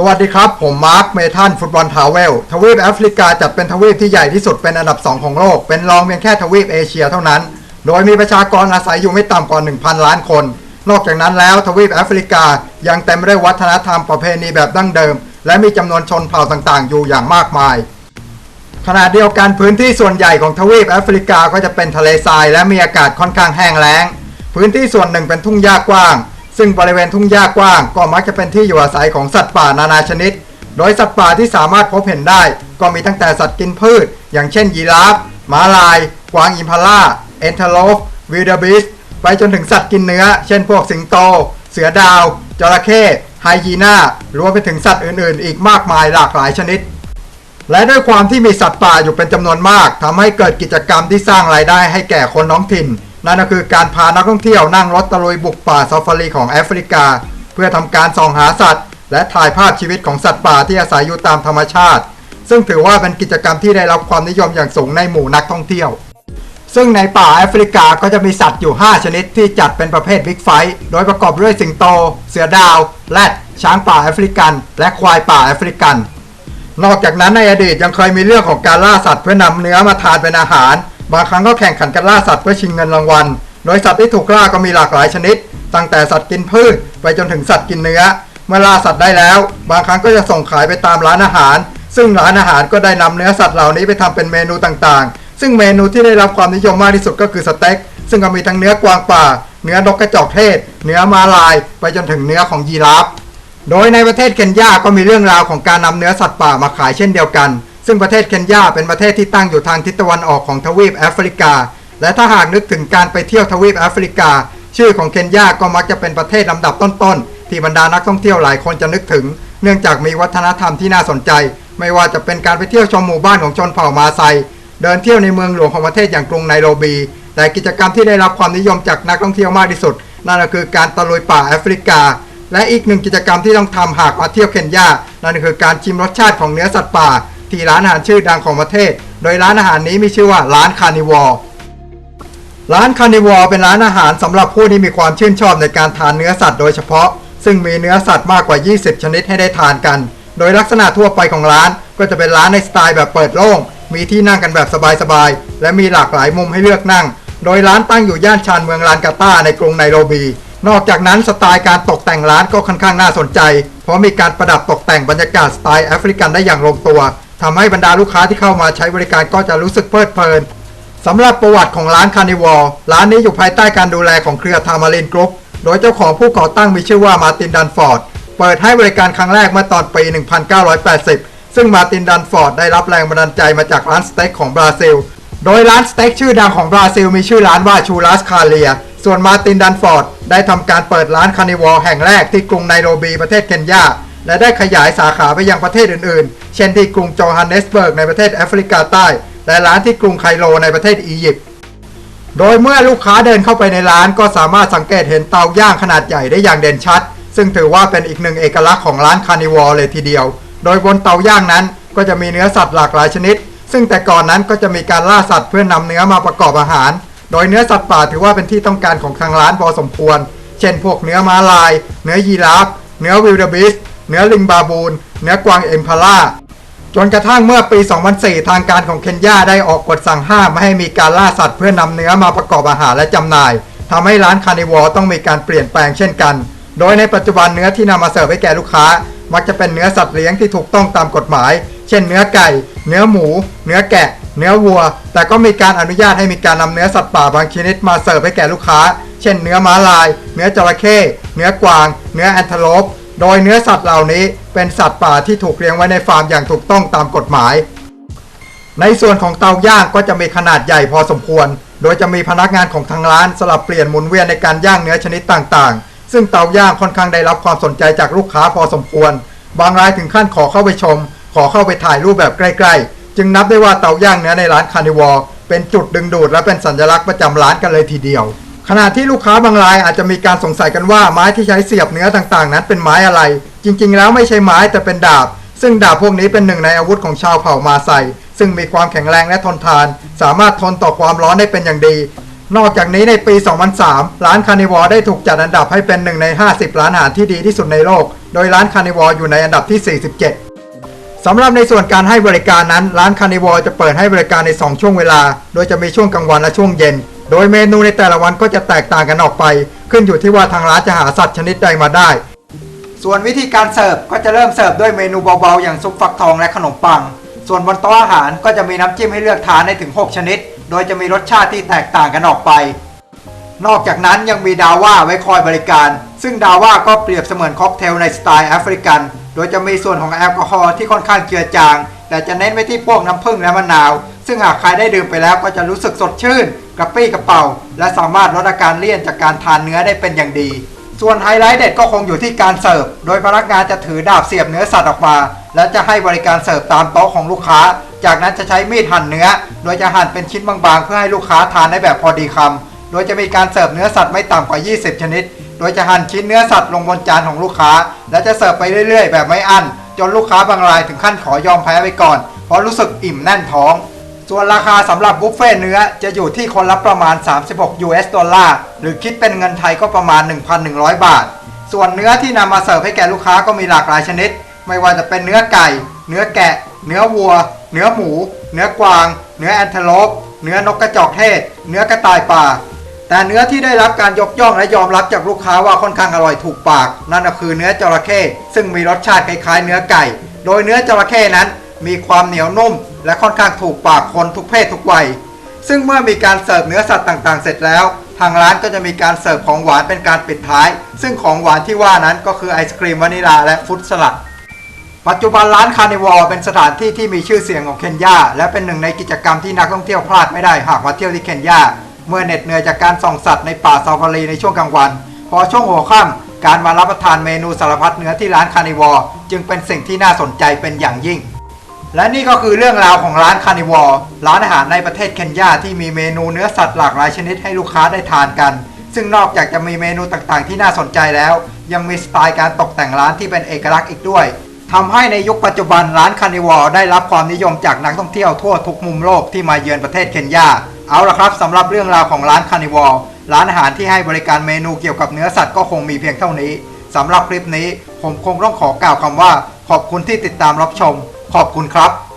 สวัสดีครับ ผมมาร์คเมทันฟุตบอลทาวเวล ทวีปแอฟริกาจัดเป็นทวีปที่ใหญ่ที่สุดเป็นอันดับ 2 ของโลก เป็นรองเพียงแค่ทวีปเอเชียเท่านั้น โดยมีประชากรอาศัยอยู่ไม่ต่ำกว่า 1,000 ล้านคน นอกจากนั้นแล้วทวีปแอฟริกายังเต็มไปด้วยวัฒนธรรมประเพณีแบบดั้งเดิม และมีจำนวนชนเผ่าต่างๆ อยู่อย่างมากมาย ขณะเดียวกันพื้นที่ส่วนใหญ่ของทวีปแอฟริกาก็จะเป็นทะเลทรายและมีอากาศค่อนข้างแห้งแล้ง พื้นที่ส่วนหนึ่งเป็นทุ่งหญ้ากว้าง ซึ่งบริเวณทุ่งหญ้ากว้าง ก็มักจะเป็นที่อยู่อาศัยของสัตว์ป่านานาชนิด โดยสัตว์ป่าที่สามารถพบเห็นได้ ก็มีตั้งแต่สัตว์กินพืช อย่างเช่นยีราฟม้าลาย กวางอิมพาล่าเอนเทโลฟวิลเดบิสไปจนถึงสัตว์กินเนื้อ เช่นพวกสิงโต เสือดาว จระเข้ไฮยีน่ารวมไปถึงสัตว์อื่นๆ อีกมากมายหลากหลายชนิด และด้วยความที่มีสัตว์ป่าอยู่เป็นจำนวนมากทำให้เกิดกิจกรรมที่สร้างรายได้ให้แก่คนท้องถิ่น นั่นก็คือการพานักท่องเที่ยวนั่งรถตะลุยบุกป่าซาฟารีของแอฟริกา เพื่อทำการส่องหาสัตว์ และถ่ายภาพชีวิตของสัตว์ป่าที่อาศัยอยู่ตามธรรมชาติ ซึ่งถือว่าเป็นกิจกรรมที่ได้รับความนิยมอย่างสูงในหมู่นักท่องเที่ยว ซึ่งในป่าแอฟริกาก็จะมีสัตว์อยู่ 5 ชนิดที่จัดเป็นประเภทบิ๊กไฟโดยประกอบด้วยสิงโต เสือดาว แรดช้างป่าแอฟริกัน และควายป่าแอฟริกัน นอกจากนั้นในอดีตยังเคยมีเรื่องของการล่าสัตว์เพื่อนำเนื้อมาทานเป็นอาหาร บางครั้งก็แข่งขันกันล่าสัตว์เพื่อชิงเงินรางวัล โดยสัตว์ที่ถูกล่าก็มีหลากหลายชนิด ตั้งแต่สัตว์กินพืชไปจนถึงสัตว์กินเนื้อ เมื่อล่าสัตว์ได้แล้ว บางครั้งก็จะส่งขายไปตามร้านอาหาร ซึ่งร้านอาหารก็ได้นำเนื้อสัตว์เหล่านี้ไปทำเป็นเมนูต่างๆ ซึ่งเมนูที่ได้รับความนิยมมากที่สุดก็คือสเต็ก ซึ่งก็มีทั้งเนื้อกวางป่า เนื้อนกกระจอกเทศ เนื้อม้าลาย ไปจนถึงเนื้อของยีราฟ โดยในประเทศเคนยาก็มีเรื่องราวของการนำเนื้อสัตว์ป่ามาขายเช่นเดียวกัน ซึ่งประเทศเคนยาเป็นประเทศที่ตั้งอยู่ทางทิศตะวันออกของทวีปแอฟริกา และถ้าหากนึกถึงการไปเที่ยวทวีปแอฟริกา ชื่อของเคนยาก็มักจะเป็นประเทศลำดับต้นๆ ที่บรรดานักท่องเที่ยวหลายคนจะนึกถึง เนื่องจากมีวัฒนธรรมที่น่าสนใจ ไม่ว่าจะเป็นการไปเที่ยวชมหมู่บ้านของชนเผ่ามาไซ เดินเที่ยวในเมืองหลวงของประเทศอย่างกรุงไนโรบี แต่กิจกรรมที่ได้รับความนิยมจากนักท่องเที่ยวมากที่สุด นั่นก็คือการตะลุยป่าแอฟริกาและอีกหนึ่งกิจกรรมที่ต้องทำหากมาเที่ยวเคนยา นั่นก็คือการชิมรสชาติของเนื้อสัตว์ป่า ที่ร้านอาหารชื่อดังของประเทศ โดยร้านอาหารนี้มีชื่อว่าร้านคานิวอร์ร้านคานิวอร์เป็นร้านอาหารสำหรับผู้ที่มีความชื่นชอบในการทานเนื้อสัตว์โดยเฉพาะ ซึ่งมีเนื้อสัตว์มากกว่า 20 ชนิดให้ได้ทานกัน โดยลักษณะทั่วไปของร้านก็จะเป็นร้านในสไตล์แบบเปิดโล่ง มีที่นั่งกันแบบสบายๆ และมีหลากหลายมุมให้เลือกนั่ง โดยร้านตั้งอยู่ย่านชานเมืองลานกาตาในกรุงไนโรบี นอกจากนั้นสไตล์การตกแต่งร้านก็ค่อนข้างน่าสนใจ เพราะมีการประดับตกแต่งบรรยากาศสไตล์แอฟริกันได้อย่างลงตัว ทำให้บรรดาลูกค้าที่เข้ามาใช้บริการก็จะรู้สึกเพลิดเพลินสำหรับประวัติของร้านคานิวอลร้านนี้อยู่ภายใต้การดูแลของเครือทามารินกรุ๊ปโดยเจ้าของผู้ก่อตั้งมีชื่อว่ามาร์ตินดันฟอร์ด เปิดให้บริการครั้งแรกเมื่อตอนปี 1980 ซึ่งมาร์ตินดันฟอร์ดได้รับแรงบันดาลใจมาจากร้านสเต็กของบราซิล โดยร้านสเต็กชื่อดังของบราซิลมีชื่อร้านว่าชูรัสคาเลีย ส่วนมาร์ตินดันฟอร์ดได้ทำการเปิดร้านคานิวอลแห่งแรกที่กรุงไนโรบีประเทศเคนยา และได้ขยายสาขาไปยังประเทศอื่นๆ เช่นที่กรุงโจฮันเนสเบิร์กในประเทศแอฟริกาใต้ และร้านที่กรุงไคโรในประเทศอียิปต์ โดยเมื่อลูกค้าเดินเข้าไปในร้านก็สามารถสังเกตเห็นเตาย่างขนาดใหญ่ได้อย่างเด่นชัด ซึ่งถือว่าเป็นอีกหนึ่งเอกลักษณ์ของร้านคานิวอลเลยทีเดียว โดยบนเตาย่างนั้นก็จะมีเนื้อสัตว์หลากหลายชนิด ซึ่งแต่ก่อนนั้นก็จะมีการล่าสัตว์เพื่อนำเนื้อมาประกอบอาหาร โดยเนื้อสัตว์ป่าถือว่าเป็นที่ต้องการของทางร้านพอสมควร เช่น พวกเนื้อม้าลาย เนื้อยีราฟ เนื้อวิลเดบิส เนื้อลิงบาบูน เนื้อกวางเอ็มพาล่า จนกระทั่งเมื่อปี 2004 ทางการของเคนยาได้ออกกฎสั่งห้ามไม่ให้มีการล่าสัตว์เพื่อนำเนื้อมาประกอบอาหารและจำหน่ายทำให้ร้านคานิวอลต้องมีการเปลี่ยนแปลงเช่นกัน โดยในปัจจุบันเนื้อที่นำมาเสิร์ฟให้แก่ลูกค้า มักจะเป็นเนื้อสัตว์เลี้ยงที่ถูกต้องตามกฎหมาย เช่น เนื้อไก่ เนื้อหมู เนื้อแกะ เนื้อวัว แต่ก็มีการอนุญาตให้มีการนำเนื้อสัตว์ป่าบางชนิดมาเสิร์ฟให้แก่ลูกค้า เช่น เนื้อม้าลาย เนื้อจระเข้ เนื้อกวาง เนื้อแอนเทโลป โดยเนื้อสัตว์เหล่านี้เป็นสัตว์ป่าที่ถูกเลี้ยงไว้ในฟาร์มอย่างถูกต้องตามกฎหมาย ในส่วนของเตาย่างก็จะมีขนาดใหญ่พอสมควร โดยจะมีพนักงานของทางร้านสลับเปลี่ยนหมุนเวียนในการย่างเนื้อชนิดต่างๆ ซึ่งเตาย่างค่อนข้างได้รับความสนใจจากลูกค้าพอสมควร บางรายถึงขั้นขอเข้าไปชม ขอเข้าไปถ่ายรูปแบบใกล้ ๆ จึงนับได้ว่าเตาย่างเนื้อในร้านคานิวอลเป็นจุดดึงดูดและเป็นสัญลักษณ์ประจำร้านกันเลยทีเดียว ขณะที่ลูกค้าบางรายอาจจะมีการสงสัยกันว่าไม้ที่ใช้เสียบเนื้อต่างๆ นั้นเป็นไม้อะไร จริงๆ แล้วไม่ใช่ไม้แต่เป็นดาบ ซึ่งดาบพวกนี้เป็นหนึ่งในอาวุธของชาวเผ่ามาไซซึ่งมีความแข็งแรงและทนทาน สามารถทนต่อความร้อนได้เป็นอย่างดี นอกจากนี้ในปี 2003 ร้านคานิวอได้ถูกจัดอันดับให้เป็นหนึ่งใน 50 ร้านอาหารที่ดีที่สุดในโลก โดยร้านคานิวอลอยู่ในอันดับที่ 47สำหรับในส่วนการให้บริการนั้น ร้านคานิวอลจะเปิดให้บริการใน 2 ช่วงเวลา โดยจะมีช่วงกลางวันและช่วงเย็น โดยเมนูในแต่ละวันก็จะแตกต่างกันออกไป ขึ้นอยู่ที่ว่าทางร้านจะหาสัตว์ชนิดใดมาได้ ส่วนวิธีการเสิร์ฟก็จะเริ่มเสิร์ฟด้วยเมนูเบาๆ อย่างซุปฟักทองและขนมปัง ส่วนบนโต๊ะอาหารก็จะมีน้ำจิ้มให้เลือกทานได้ถึง 6 ชนิด โดยจะมีรสชาติที่แตกต่างกันออกไป นอกจากนั้นยังมีดาว่าไว้คอยบริการ ซึ่งดาว่าก็เปรียบเสมือนค็อกเทลในสไตล์แอฟริกัน โดยจะมีส่วนของแอลกอฮอล์ที่ค่อนข้างเจือจาง แต่จะเน้นไปที่พวกน้ำผึ้งและมะนาว ซึ่งหากใครได้ดื่มไปแล้วก็จะรู้สึกสดชื่น กระปรี้กระเป๋า และสามารถลดอาการเลี่ยนจากการทานเนื้อได้เป็นอย่างดี ส่วนไฮไลท์เด็ดก็คงอยู่ที่การเสิร์ฟ โดยพนักงานจะถือดาบเสียบเนื้อสัตว์ออกมา และจะให้บริการเสิร์ฟตามโต๊ะของลูกค้า จากนั้นจะใช้มีดหั่นเนื้อ โดยจะหั่นเป็นชิ้นบางๆ เพื่อให้ลูกค้าทานได้แบบพอดีคำโดยจะมีการเสิร์ฟเนื้อสัตว์ไม่ต่ำกว่า 20 ชนิด โดยจะหั่นชิ้นเนื้อสัตว์ลงบนจานของลูกค้า และจะเสิร์ฟไปเรื่อย ๆ แบบไม่อั้นจนลูกค้าบางรายถึงขั้นขอยอมแพ้ไปก่อนเพราะรู้สึกอิ่มแน่นท้อง ส่วนราคาสำหรับบุฟเฟ่ต์เนื้อจะอยู่ที่คนละประมาณ 36 US ดอลลาร์ หรือคิดเป็นเงินไทยก็ประมาณ 1,100 บาท ส่วนเนื้อที่นำมาเสิร์ฟให้แก่ลูกค้าก็มีหลากหลายชนิด ไม่ว่าจะเป็นเนื้อไก่ เนื้อแกะ เนื้อวัว เนื้อหมู เนื้อกวาง เนื้อแอนเทโลป เนื้อนกกระจอกเทศ เนื้อกระต่ายป่า แต่เนื้อที่ได้รับการยกย่องและยอมรับจากลูกค้าว่าค่อนข้างอร่อยถูกปาก นั่นก็คือเนื้อจระเข้ซึ่งมีรสชาติคล้ายๆ เนื้อไก่ โดยเนื้อจระเข้นั้น มีความเหนียวนุ่ม และค่อนข้างถูกปากคนทุกเพศทุกวัย ซึ่งเมื่อมีการเสิร์ฟเนื้อสัตว์ต่างๆ เสร็จแล้ว ทางร้านก็จะมีการเสิร์ฟของหวานเป็นการปิดท้าย ซึ่งของหวานที่ว่านั้นก็คือไอศครีมวานิลาและฟรุตสลัด ปัจจุบันร้านคาร์นิวอลเป็นสถานที่ที่มีชื่อเสียงของเคนยาและเป็นหนึ่งในกิจกรรมที่นักท่องเที่ยวพลาดไม่ได้หากมาเที่ยวที่เคนยาเมื่อเหน็ดเหนื่อยจากการส่องสัตว์ในป่าซาฟารีในช่วงกลางวัน พอช่วงหัวค่ำการมารับประทานเมนูสารพัดเนื้อที่ร้านคาร์นิวอลจึงเป็นสิ่งที่น่าสนใจเป็นอย่างยิ่ง และนี่ก็คือเรื่องราวของร้านคาร์นิวอลร้านอาหารในประเทศเคนยาที่มีเมนูเนื้อสัตว์หลากหลายชนิดให้ลูกค้าได้ทานกัน ซึ่งนอกจากจะมีเมนูต่างๆ ที่น่าสนใจแล้ว ยังมีสไตล์การตกแต่งร้านที่เป็นเอกลักษณ์อีกด้วยทำให้ในยุคปัจจุบันร้านคาร์นิวอลได้รับความนิยมจากนักท่องเที่ยวทั่วทุกมุมโลกที่มาเยือนประเทศเคนยาเอาละครับสำหรับเรื่องราวของร้านคาร์นิวอลร้านอาหารที่ให้บริการเมนูเกี่ยวกับเนื้อสัตว์ก็คงมีเพียงเท่านี้สำหรับคลิปนี้ผมคงต้องขอกล่าวคำว่า ขอบคุณที่ติดตามรับชม ขอบคุณครับ